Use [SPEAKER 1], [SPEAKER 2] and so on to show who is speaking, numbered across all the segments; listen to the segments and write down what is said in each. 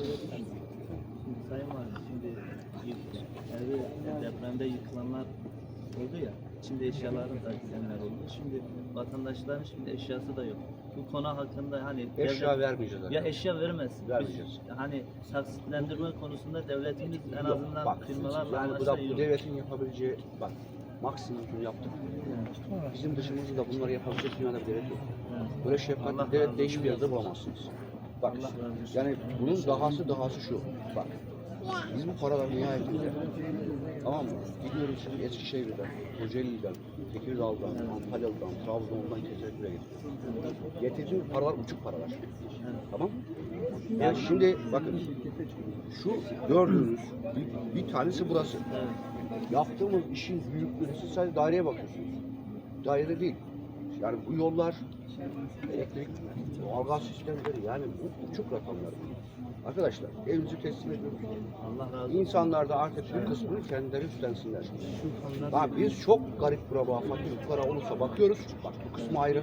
[SPEAKER 1] Şimdi Sayın Valim, şimdi evi depremde yıkılanlar oldu ya, şimdi eşyaların da gidenler oldu. Şimdi vatandaşların şimdi eşyası da yok. Bu konu hakkında hani
[SPEAKER 2] Eşya
[SPEAKER 1] devlet-
[SPEAKER 2] vermeyeceğiz.
[SPEAKER 1] ya eşya vermez.
[SPEAKER 2] Vermeyeceğiz.
[SPEAKER 1] Biz, hani taksitlendirme konusunda devletimiz en
[SPEAKER 2] Yok,
[SPEAKER 1] azından
[SPEAKER 2] bak,
[SPEAKER 1] firmalarla
[SPEAKER 2] yani bu da
[SPEAKER 1] anlaşsa iyi
[SPEAKER 2] bu
[SPEAKER 1] olur.
[SPEAKER 2] devletin yapabileceği bak maksimum şunu yaptık. Bizim dışımızda da bunları yapabilecek dünyada bir devlet yok.
[SPEAKER 1] Evet.
[SPEAKER 2] Böyle şefkatli
[SPEAKER 1] Allah
[SPEAKER 2] devlet
[SPEAKER 1] razı
[SPEAKER 2] de hiçbir
[SPEAKER 1] olsun.
[SPEAKER 2] yerde bulamazsınız. Bak yani bunun dahası dahası şu. Bak biz bu paraları nihayetinde tamam mı? Gidiyoruz şimdi Eskişehir'den, Kocaeli'den, Tekirdağ'dan, Antalya'dan, Trabzon'dan keserek buraya getiriyoruz. Getirdiğimiz paralar uçuk paralar. Tamam mı? Yani şimdi bakın şu gördüğünüz bir, bir tanesi burası. Yaptığımız işin büyüklüğü siz sadece daireye bakıyorsunuz. Daire değil. Yani bu yollar, elektrik, doğalgaz sistemleri yani bu uçuk rakamlar. Arkadaşlar evimizi teslim ediyoruz.
[SPEAKER 1] Allah razı.
[SPEAKER 2] İnsanlar da artık bir kısmını kendileri üstlensinler. Bak biz çok garip kuraba, fakir fukara olursa bakıyoruz. Bak bu kısmı ayrı.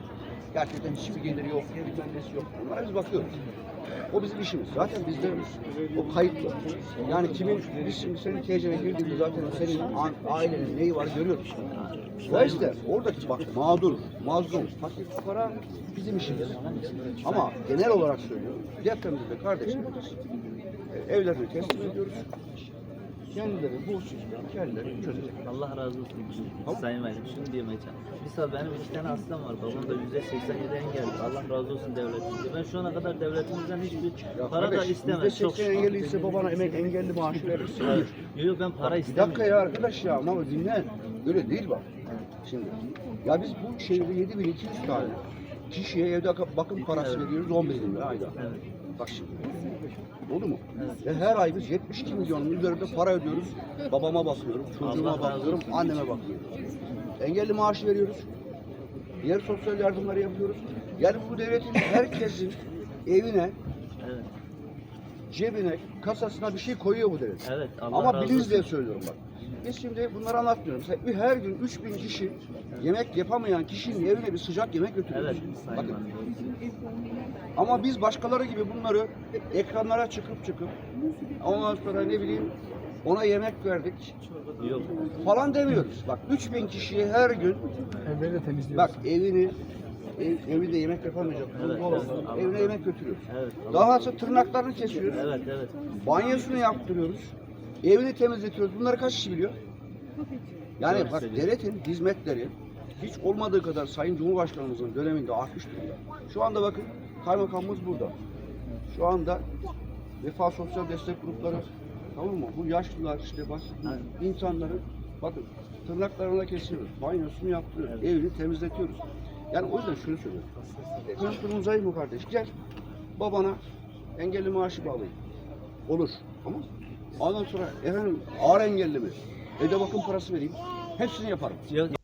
[SPEAKER 2] Gerçekten hiçbir geliri yok, bilmem nesi yok. Bunlara biz bakıyoruz. O bizim işimiz. Zaten bizde o kayıtlı. Yani kimin, biz şimdi senin TC'ne girdiğinde zaten senin ailenin neyi var görüyoruz. Dolayısıyla oradaki bak mağdur, mazlum, fakir fukara bizim işimiz. Ama genel olarak söylüyorum. Depremde kardeşlerimiz e, evlerini teslim ediyoruz. Kendileri bu sistemi kendileri çözecek.
[SPEAKER 1] Allah razı olsun.
[SPEAKER 2] Tamam.
[SPEAKER 1] Sayın Valim şunu diyemeyeceğim. Mesela benim iki tane hastam var. Babam da yüzde 87 engelli. Allah razı olsun devletimizden. Ben şu ana kadar devletimizden hiçbir
[SPEAKER 2] Ya
[SPEAKER 1] para da
[SPEAKER 2] kardeş,
[SPEAKER 1] istemem.
[SPEAKER 2] yüzde
[SPEAKER 1] Çok
[SPEAKER 2] seksen engelliyse babana emek engelli maaşı verirsin.
[SPEAKER 1] Yok yok ben para
[SPEAKER 2] Bir
[SPEAKER 1] istemiyorum.
[SPEAKER 2] dakika ya arkadaş ya ama dinle. Öyle değil bak. Şimdi ya biz bu şehirde 7200 tane kişiye evde bakım parası
[SPEAKER 1] Evet.
[SPEAKER 2] veriyoruz 11 bin lira ayda.
[SPEAKER 1] Evet.
[SPEAKER 2] Bak şimdi. Oldu mu? Ve her ay biz 72 milyonun üzerinde para ödüyoruz. Babama bakıyorum, çocuğuma bakıyorum, anneme bakıyorum. Engelli maaşı veriyoruz. Diğer sosyal yardımları yapıyoruz. Yani bu devletin herkesin evine,
[SPEAKER 1] Evet.
[SPEAKER 2] cebine, kasasına bir şey koyuyor bu devlet.
[SPEAKER 1] Evet. Allah
[SPEAKER 2] Ama
[SPEAKER 1] razı
[SPEAKER 2] bilinç diye söylüyorum bak. Biz şimdi bunları anlatmıyoruz. Mesela her gün 3000 kişi yemek yapamayan kişinin evine bir sıcak yemek götürüyoruz.
[SPEAKER 1] Evet.
[SPEAKER 2] Bakın. Ama biz başkaları gibi bunları ekranlara çıkıp çıkıp ondan sonra ne bileyim ona yemek verdik
[SPEAKER 1] Yok.
[SPEAKER 2] falan demiyoruz. Bak 3000 kişiye her gün
[SPEAKER 3] Evleri de temizliyoruz.
[SPEAKER 2] bak evini ev, evinde yemek yapamayacak
[SPEAKER 1] Evet, evet.
[SPEAKER 2] Evine yemek götürüyoruz.
[SPEAKER 1] Evet.
[SPEAKER 2] Dahası tırnaklarını kesiyoruz.
[SPEAKER 1] Evet evet.
[SPEAKER 2] Banyosunu yaptırıyoruz. Evini temizletiyoruz. Bunları kaç kişi biliyor? Yani bak devletin hizmetleri hiç olmadığı kadar Sayın Cumhurbaşkanımızın döneminde artmış durumda. Şu anda bakın kaymakamımız burada. Şu anda Vefa Sosyal Destek Grupları tamam mı? Bu yaşlılar işte bak insanları bakın tırnaklarına kesiyoruz. Banyosunu yaptırıyoruz. Evini temizletiyoruz. Yani o yüzden şunu söylüyorum. Durumun zayıf mı kardeş? Gel babana engelli maaşı bağlayın. Olur. Tamam mı? Ondan sonra efendim ağır engelli mi? Evde bakım parası vereyim. Hepsini yaparım.
[SPEAKER 1] Yok